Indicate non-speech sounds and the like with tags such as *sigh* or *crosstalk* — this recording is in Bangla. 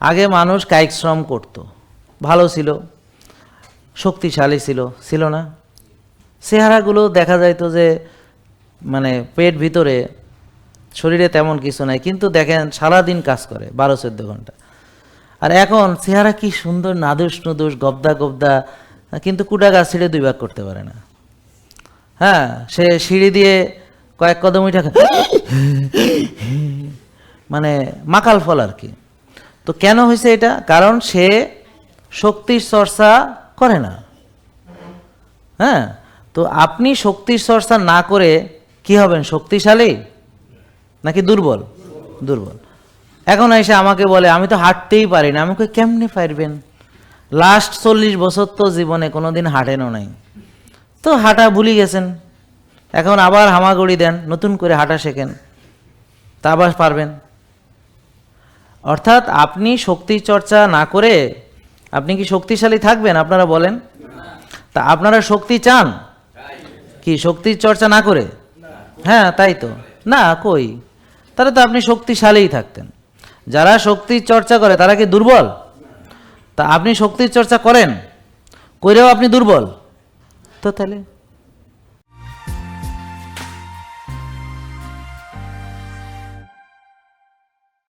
আগে মানুষ কায়িক শ্রম করতো। ভালো ছিল, শক্তিশালী ছিল ছিল না। চেহারাগুলো দেখা যাইতো যে মানে পেট ভিতরে, শরীরে তেমন কিছু নাই, কিন্তু দেখেন সারাদিন কাজ করে, বারো চোদ্দ ঘণ্টা। আর এখন চেহারা কি সুন্দর, নাদুস নুদুস, গবদা গবদা, কিন্তু কুটা গাছ ছিঁড়ে দুই ভাগ করতে পারে না। হ্যাঁ সে সিঁড়ি দিয়ে কয়েক কদম উঠে *gasps* মানে মাকাল ফল আর কি। তো কেন হয়েছে এটা? কারণ সে শক্তির চর্চা করে না। হ্যাঁ? তো আপনি শক্তির চর্চা না করে কি হবেন? শক্তিশালী? নাকি দুর্বল? দুর্বল। এখন এসে আমাকে বলে, আমি তো হাঁটতেই পারি না, আমাকে কেমনে পারবেন? লাস্ট চল্লিশ বছর তো জীবনে কোনো দিন হাঁটেনও নাই। তো হাঁটা ভুলে গেছেন। এখন আবার হামাগুড়ি দেন, নতুন করে হাঁটা শেখেন। তা আবার পারবেন। অর্থাৎ আপনি শক্তি চর্চা না করে আপনি কি শক্তিশালী থাকবেন, আপনারা বলেন? তা আপনারা শক্তি চান? কি শক্তির চর্চা না করে? হ্যাঁ তাই তো। না, কই? তাহলে তো আপনি শক্তিশালীই থাকতেন। যারা শক্তির চর্চা করে, তারা কি দুর্বল? তা আপনি শক্তির চর্চা করেন? করেও আপনি দুর্বল। তো তাহলে?